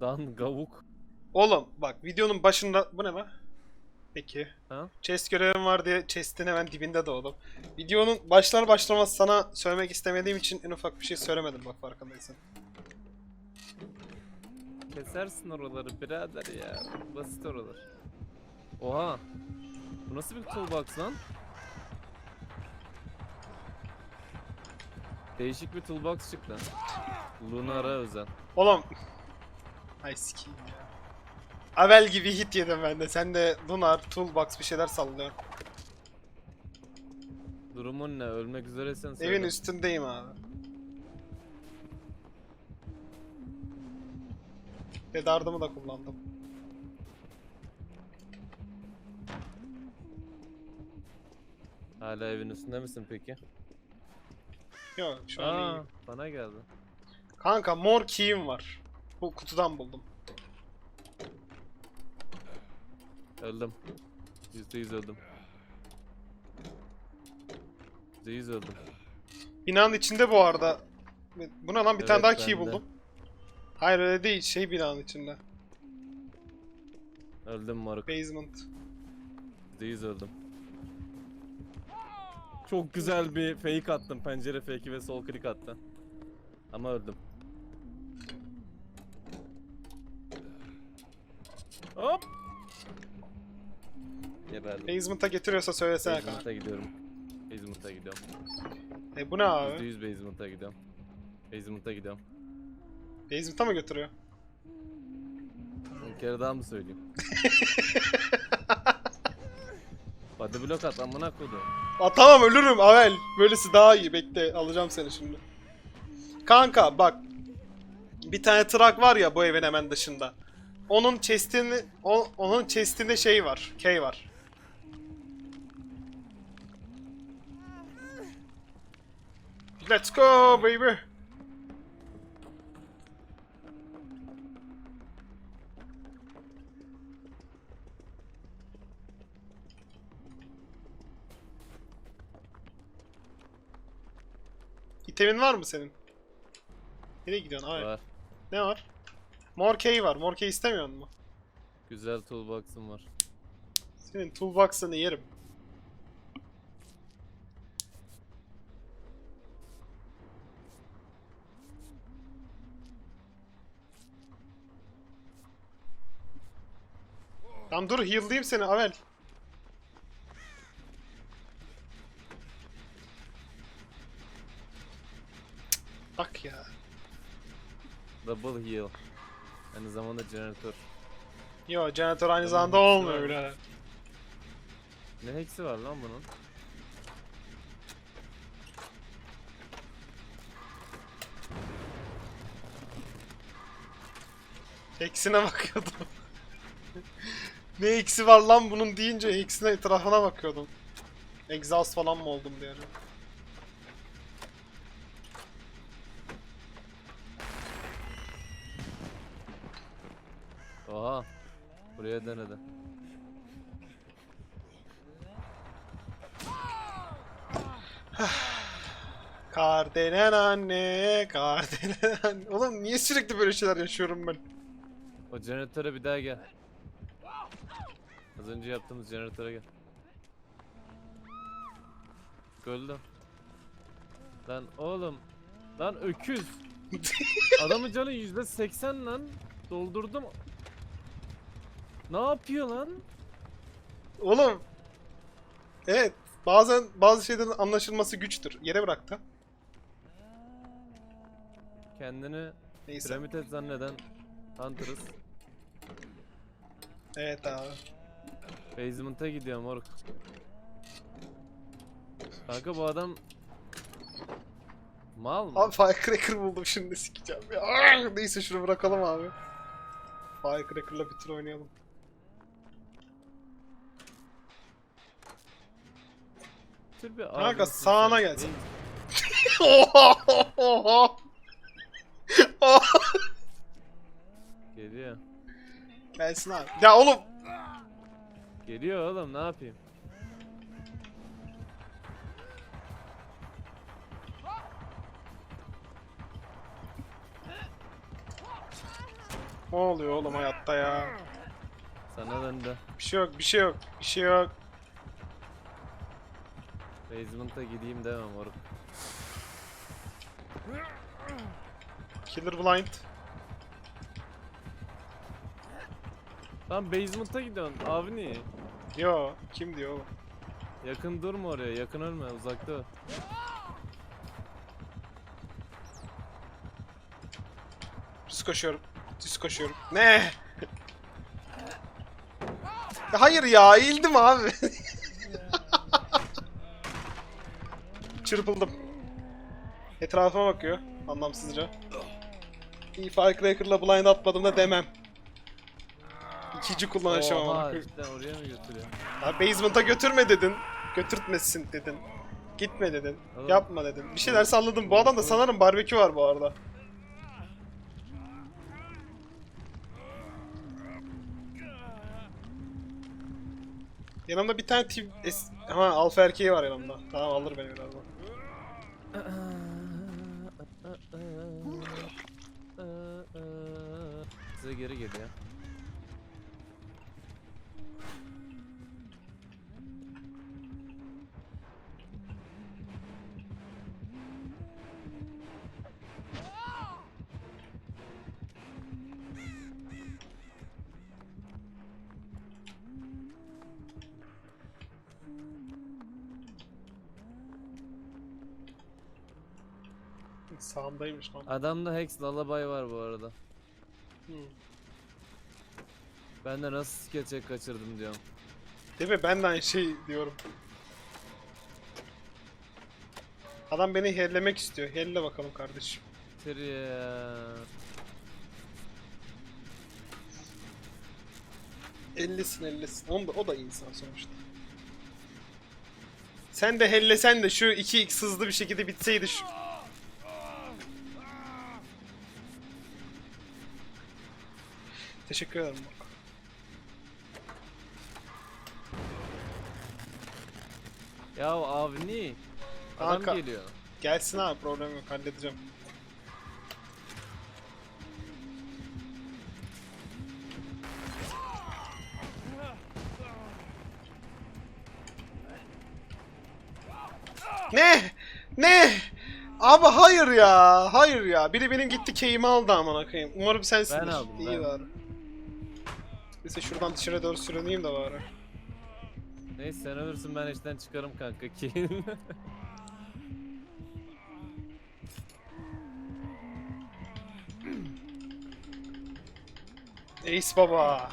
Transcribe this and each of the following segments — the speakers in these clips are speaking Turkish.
Dan gavuk. Oğlum bak videonun başında... Bu ne lan? Peki. Ha? Chest görevim var diye chest'in hemen dibinde doğdum. Videonun başlar başlamaz sana söylemek istemediğim için en ufak bir şey söylemedim bak farkındaysan. Kesersin oraları birader ya. Basit oralar. Oha. Bu nasıl bir toolbox lan? Değişik bir toolbox çıktı. Lunar'a özel. Oğlum. Ay sikeyim ya. Avel gibi hit yedim ben de. Sen de Lunar, Toolbox bir şeyler sallıyorsun. Durumun ne? Ölmek üzeresin söyle. Evin üstündeyim abi. Bedardımı da kullandım. Hala evin üstünde misin peki? Yok şu an Aa, iyiyim. bana geldi. Kanka mor key'im var. Bu kutudan buldum. Öldüm. Yüzde yüz öldüm. Yüzde yüz öldüm. Binanın içinde bu arada. Bu ne lan bir tane Evet, daha key bende. buldum. Hayır öyle değil şey binanın içinde. Öldüm moruk. Basement. Yüzde yüz öldüm. Çok güzel bir fake attım. Pencere fake'i ve sol klik attı. Ama öldüm. Hop. Geberdim. Basement'a getiriyorsa söylesene kanka. Basement'a gidiyorum. Basement'a gidiyorum. E bu ne abi? yüz basement'a gidiyorum. Basement'a gidiyorum. Basement'a mı götürüyor? Bir kere daha mı söyleyeyim? Body block at amına koydum. Aa, tamam ölürüm Avel. Böylesi daha iyi. Bekle alacağım seni şimdi. Kanka bak. Bir tane trak var ya bu evin hemen dışında. Onun chest'ini o- onun chest'inde şey var. K var. Let's go baby. İtemin var mı senin? Nereye gidiyorsun abi? Var. Ne var? Mor K var. Mor K istemiyor mu? Güzel toolbox'ım var. Senin toolbox'ını yerim. Tamam dur heal'layayım seni Avel. Bak ya. Double heal. Aynı zamanda jeneratör. Yo jeneratör aynı zamanda hepsi olmuyor var. birader. Ne hex'i var lan bunun? Eksine bakıyordum. ne eksi var lan bunun deyince eksine etrafına bakıyordum. Exhaust falan mı oldum diye. Oha. Buraya denedi. Kar denen anne, kar denen anne. Oğlum niye sürekli böyle şeyler yaşıyorum ben? O jeneratöre bir daha gel. Az önce yaptığımız jeneratöre gel. Öldüm. Lan oğlum. Lan öküz. Adamın canı yüzde seksen lan. Doldurdum. Ne yapıyor lan? Oğlum. Evet. Bazen bazı şeylerin anlaşılması güçtür. Yere bıraktı. Kendini Neyse. piramit et zanneden Hunter'ız. Evet abi. Basement'a gidiyor moruk. Kanka bu adam mal mı? Abi Firecracker buldum şimdi sikeceğim ya. Ah! Neyse şunu bırakalım abi. Firecracker'la bir tur oynayalım. Tür bir Kanka sağına gelsin. Geliyor. Gelsin abi. Ya oğlum. Geliyor oğlum ne yapayım? Ne oluyor oğlum hayatta ya? Sana döndü. Bir şey yok, bir şey yok, bir şey yok. Basement'a gideyim demem moruk. Killer blind. Lan basement'a gidiyorsun abi niye? Yo, kim diyor oğlum? Yakın durma oraya yakın ölme uzakta. ol. Düz koşuyorum. Düz koşuyorum. Ne? Hayır ya, eğildim abi. Çırpıldım. Etrafıma bakıyor, anlamsızca. İyi Firecracker'la blind atmadım da demem. İkinci kullanışım ama. Cidden oraya mı götürüyor? Ya basement'a götürme dedin. Götürtmesin dedin. Gitme dedin. Oğlum. Yapma dedin. Bir şeyler salladım. Bu adamda sanırım barbekü var bu arada. Yanımda bir tane tip... Es... Ha alfa erkeği var yanımda. Tamam alır beni birazdan. Size geri geliyor. Sağımdaymış lan. Adamda Hex Lullaby var bu arada. Hmm. Ben de nasıl check kaçırdım diyorum. Değil mi? Ben de aynı şey diyorum. Adam beni hellemek istiyor. Helle bakalım kardeşim. Bitir ya. 50'sin 50'sin. O da, o da insan sonuçta. Sen de hellesen de şu 2x hızlı bir şekilde bitseydi şu... Teşekkür ederim. Ya Avni. Adam Kanka. geliyor. Gelsin abi problem yok halledeceğim. Ne? Ne? Abi hayır ya. Hayır ya. Biri benim gitti keyimi aldı amına koyayım. Umarım sensindir. Ben aldım, İyi ben. bari. Neyse şuradan dışarı doğru sürüneyim de bari. Neyse sen ölürsün ben işten çıkarım kanka ki. Ace baba.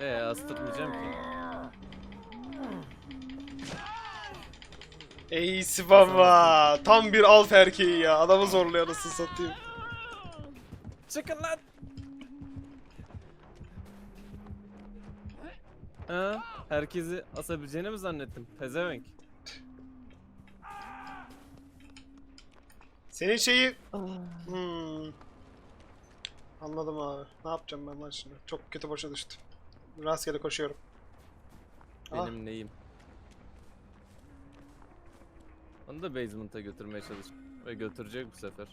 Eee astırmayacağım ki. Ace baba. Tam bir alf erkeği ya. Adamı zorluyor anasını satayım. Çıkın lan. Ha? Herkesi asabileceğini mi zannettim? Pezevenk. Senin şeyi... Hmm. Anladım abi. Ne yapacağım ben lan şimdi? Çok kötü boşa düştüm. Rastgele koşuyorum. Ah. Benim neyim? Onu da basement'a götürmeye çalış. Ve götürecek bu sefer.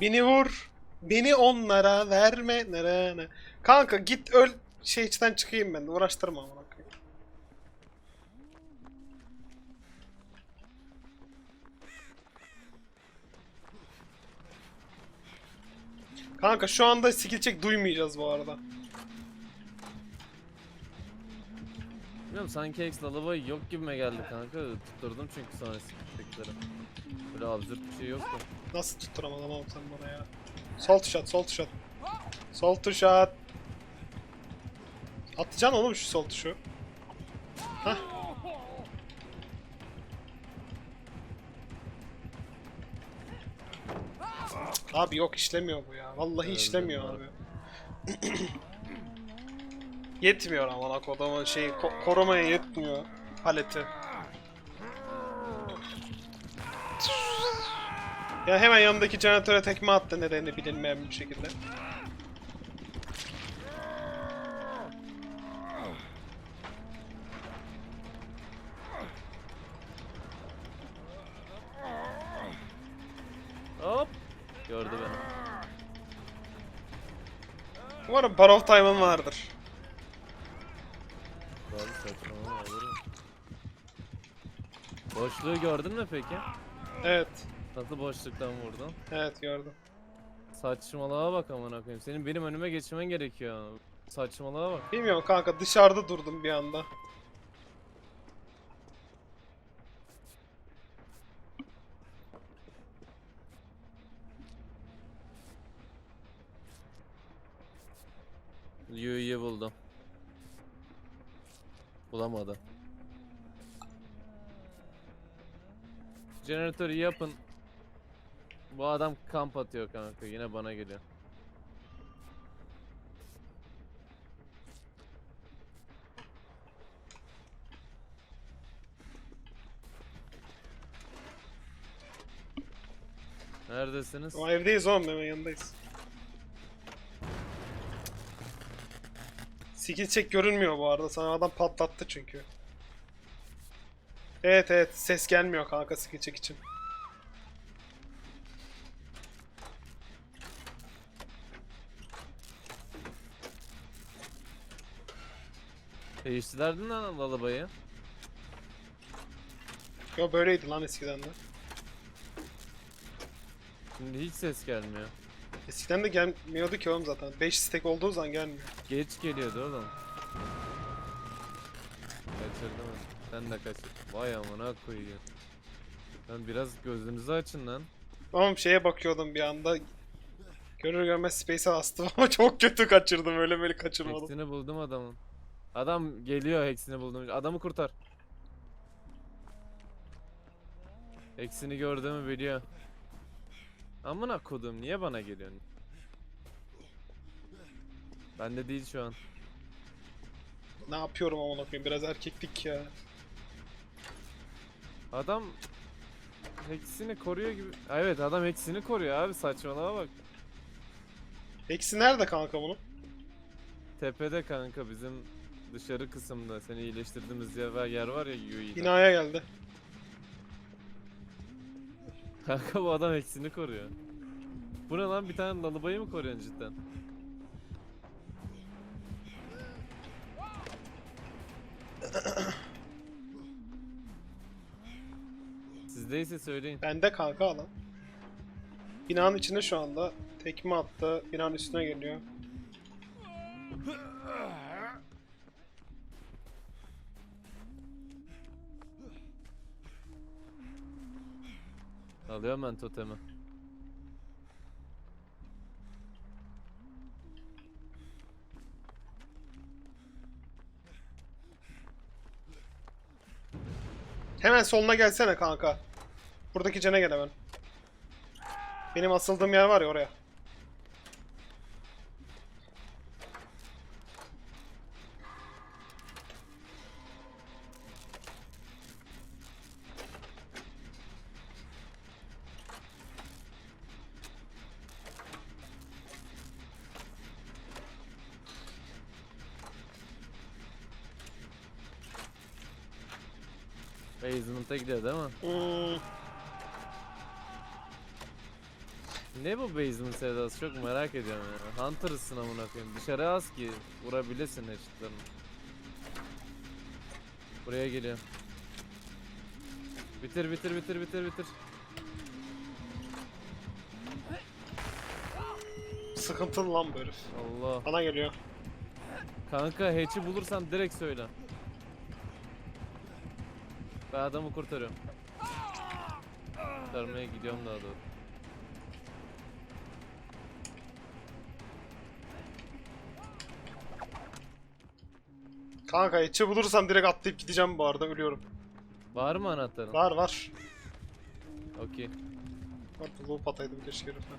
Beni vur. Beni onlara verme. Nere ne. Kanka git öl. Şey içten çıkayım ben. Uğraştırma amına koyayım. Kanka şu anda skill check duymayacağız bu arada. Bilmiyorum sanki Hex Lullaby yok gibime geldi kanka. Tutturdum çünkü sonra siktikleri. Böyle absürt bir şey yoktu. Nasıl tutturamadım oğlum sen bana ya. Sol tuş at, sol tuş at. Sol tuş at. Atacaksın oğlum şu sol tuşu. Hah. Abi yok işlemiyor bu ya. Vallahi Öldüm işlemiyor abi. yetmiyor ama kodama şey ko korumaya yetmiyor paleti. Ya hemen yanındaki jeneratöre tekme attı nedeni bilinmeyen bir şekilde. Hop. Gördü beni. Umarım Bar of Time'ın vardır. Abi saçmalama alırım. Boşluğu gördün mü peki? Evet. Tatlı boşluktan vurdun. Evet gördüm. Saçmalığa bak amına koyayım. Senin benim önüme geçmen gerekiyor. Saçmalığa bak. Bilmiyorum kanka dışarıda durdum bir anda. Yu'yu buldum. Bulamadı. Jeneratörü yapın. Bu adam kamp atıyor kanka. Yine bana geliyor. Neredesiniz? O evdeyiz oğlum hemen yanındayız. Skill check görünmüyor bu arada. Sana adam patlattı çünkü. Evet evet ses gelmiyor kanka skill check için. Değiştirdin lan lalabayı. Yo böyleydi lan eskiden de. Şimdi hiç ses gelmiyor. Eskiden de gelmiyordu ki oğlum zaten. 5 stack olduğu zaman gelmiyor. Geç geliyordu oğlum. Kaçırdım. Sen de kaçır. Vay amına koyuyor. Lan biraz gözünüzü açın lan. Oğlum şeye bakıyordum bir anda. Görür görmez space'e bastım ama çok kötü kaçırdım öyle böyle kaçırmadım. Hexini buldum adamın. Adam geliyor hexini buldum. Adamı kurtar. Hexini gördüğümü biliyor. Amına kodum niye bana geliyorsun? Bende değil şu an. Ne yapıyorum amına koyayım biraz erkeklik ya. Adam hexini koruyor gibi. Evet adam hexini koruyor abi saçmalama bak. Eksi nerede kanka bunun? Tepede kanka bizim dışarı kısımda seni iyileştirdiğimiz yer var, yer var ya UE'de. Binaya geldi. Kanka bu adam hexini koruyor. Bu ne lan bir tane lalıbayı mı koruyorsun cidden? Sizdeyse söyleyin. Bende kanka adam. Binanın içinde şu anda. Tekme attı. Binanın üstüne geliyor. Alıyorum ben totemi. Hemen soluna gelsene kanka. Buradaki cene gel hemen. Benim asıldığım yer var ya oraya. Basement'a gidiyor değil mi? Hmm, Ne bu basement sevdası çok merak ediyorum ya. Hunter'ısın amına koyayım. Dışarı az ki vurabilesin eşitlerini. Buraya geliyor. Bitir bitir bitir bitir bitir. sıkıntılı lan bu herif. Allah. Bana geliyor. Kanka hatch'i bulursan direkt söyle. Ben adamı kurtarıyorum. Kurtarmaya gidiyorum daha doğru. Kanka içi bulursam direkt atlayıp gideceğim bu arada ölüyorum. Var mı anahtarın? Var var. Okey. Orada loop ataydım keşke herife.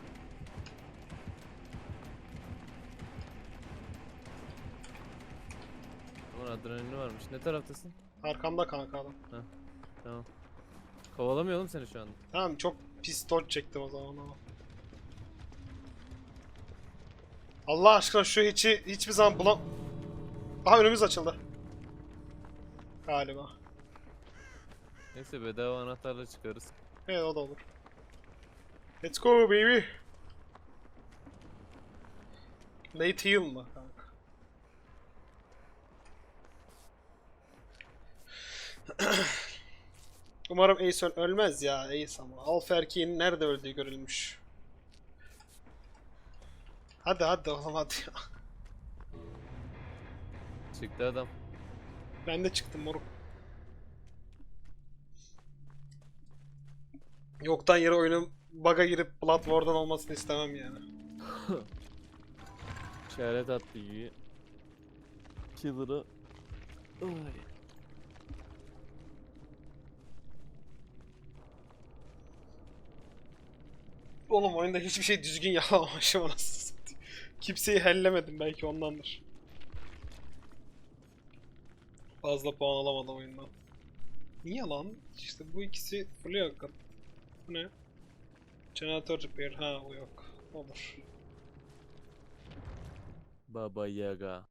Aman adrenalini varmış. Ne taraftasın? Arkamda kanka adam. Tamam. Kovalamayalım seni şu anda. Tamam çok pis dodge çektim o zaman ama. Allah aşkına şu hiçi hiçbir zaman bulam... Aha önümüz açıldı. Galiba. Neyse bedava anahtarla çıkarız. Evet o da olur. Let's go baby. Late heal mı kanka? Umarım öl- ölmez ya Ace ama. Alfa erkeğin nerede öldüğü görülmüş. Hadi hadi oğlum hadi ya. Çıktı adam. Ben de çıktım moruk. Yoktan yere oyunun bug'a girip Bloodborne'dan olmasını istemem yani. İşaret attı gibi. Killer'ı. Oğlum oyunda hiçbir şey düzgün yapamamışım anasını. Kimseyi hellemedim belki ondandır. Fazla puan alamadım oyundan. Niye lan? İşte bu ikisi fırlıyor hakikaten. Bu ne? Generator repair. Ha o yok. Olur. Baba Yaga.